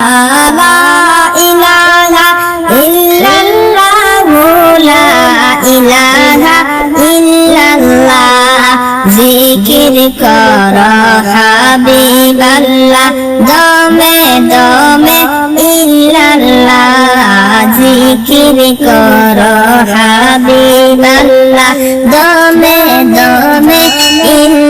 লা ইলাহা ইল্লাল্লাহু লা ইলাহা ইল্লাল্লাহ। জিকির কর হাবিবাল্লাহ। দমে দমে ইল্লাল্লাহ। জিকির কর হাবিবাল্লাহ। দমে দমে ইল্লাল্লাহ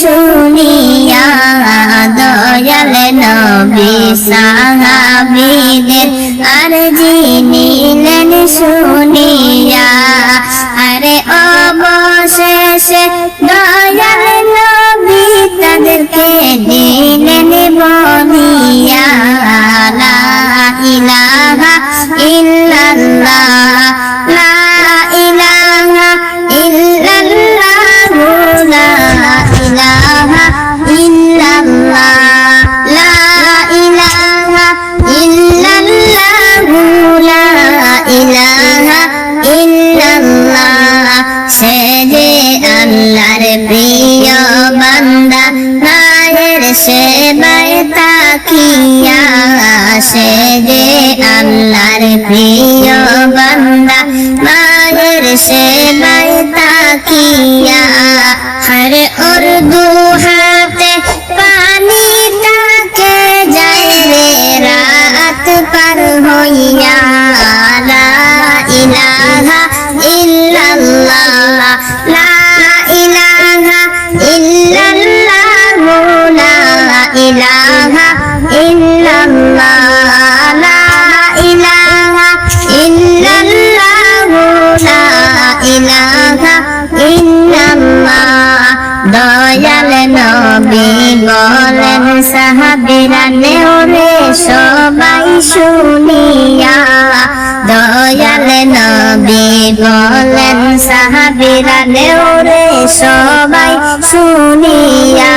শুনিয়া দয়াল নবী সাহাবীদের আর নিলেন শুনিয়া, আরে অবশেষে দয়াল নবী তাদেরকে দিলেন বনিয়া। ইলাহা ইল্লাল্লাহ। তাকিয়া সে যে আল্লাহর প্রিয় বান্দা মায়ের সেবায় তাকিয়া হরে উর্দু দয়াল নবী বলেন সাহাবিরা নেওরে সবাই শুনিয়া। দয়াল নবী বলেন সাহাবিরা নেওরে সবাই শুনিয়া।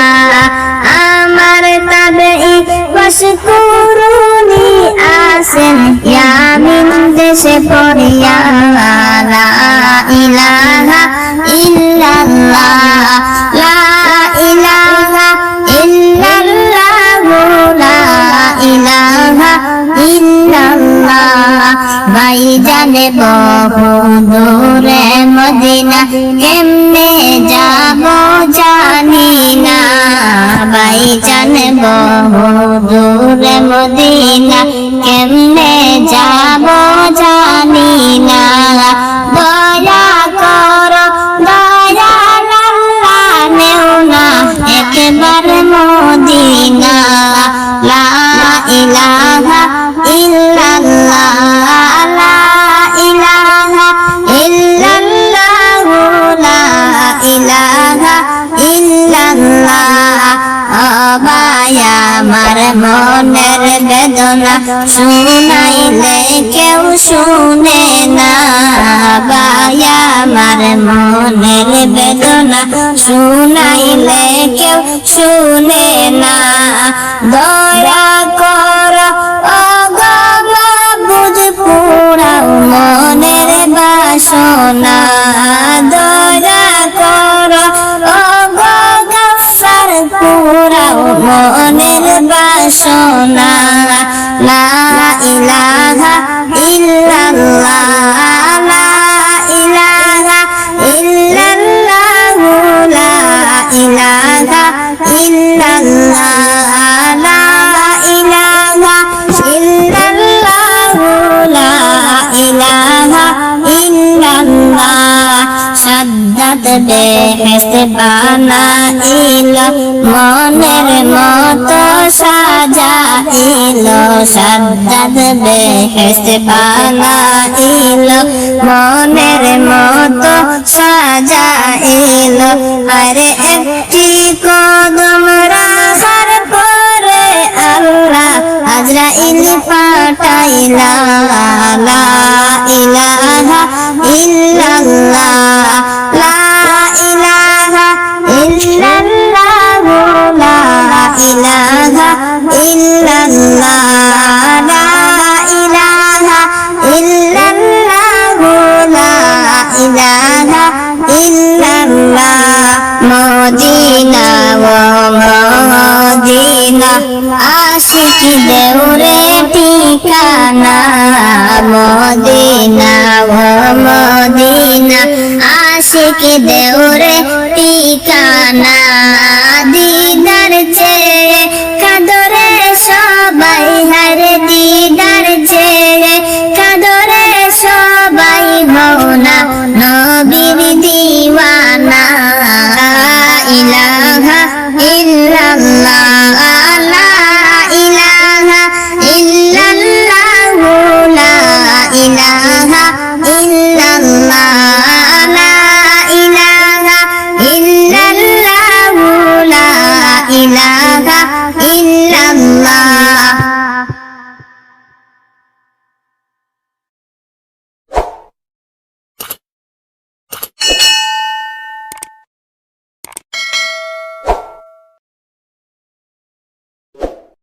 পশকুরুনি আসেন, ইয়ামিন দেশে পড়িয়া, লা ইলাহা ইল্লাল্লাহ, লা ইলাহা ইল্লাল্লাহ, লা ইলাহা ইল্লাল্লাহ। ভাই জানে বহু দূরে মদিনা, কেমনে যাব জানি? না জানব দূরে মদিনা কেমনে যাব জানি না। দয়া কর, দয়া লাল্লা নেও না। একবার আমার মনের বেদনা শুনাইলে কেউ শুনে না। বায়া আমার মনের বেদনা শুনাইলে কেউ শুনে না। দয়া কর অগমাবুদ পুরাও মনের বাসনা। বাসনা লা ইলাহা জান্নাত বেহেস্ত বানাইল, মনের মতো সাজাইল, সাদ্দাত বেহেস্ত বানাইল, মনের মতো সাজাইল। আরে একটি কদম রাখার পরে আল্লাহ আজরাইল পাঠাইলা ইলাহা ইল্লাল্লাহ। মদিনা, ও মদিনা, আশিক দেউরে ঠিকানা। মদিনা, ও মদিনা, আশিক দেউরে ঠিকানা। দিদার চে কাদরে সবাই হারে দিদা। mamá.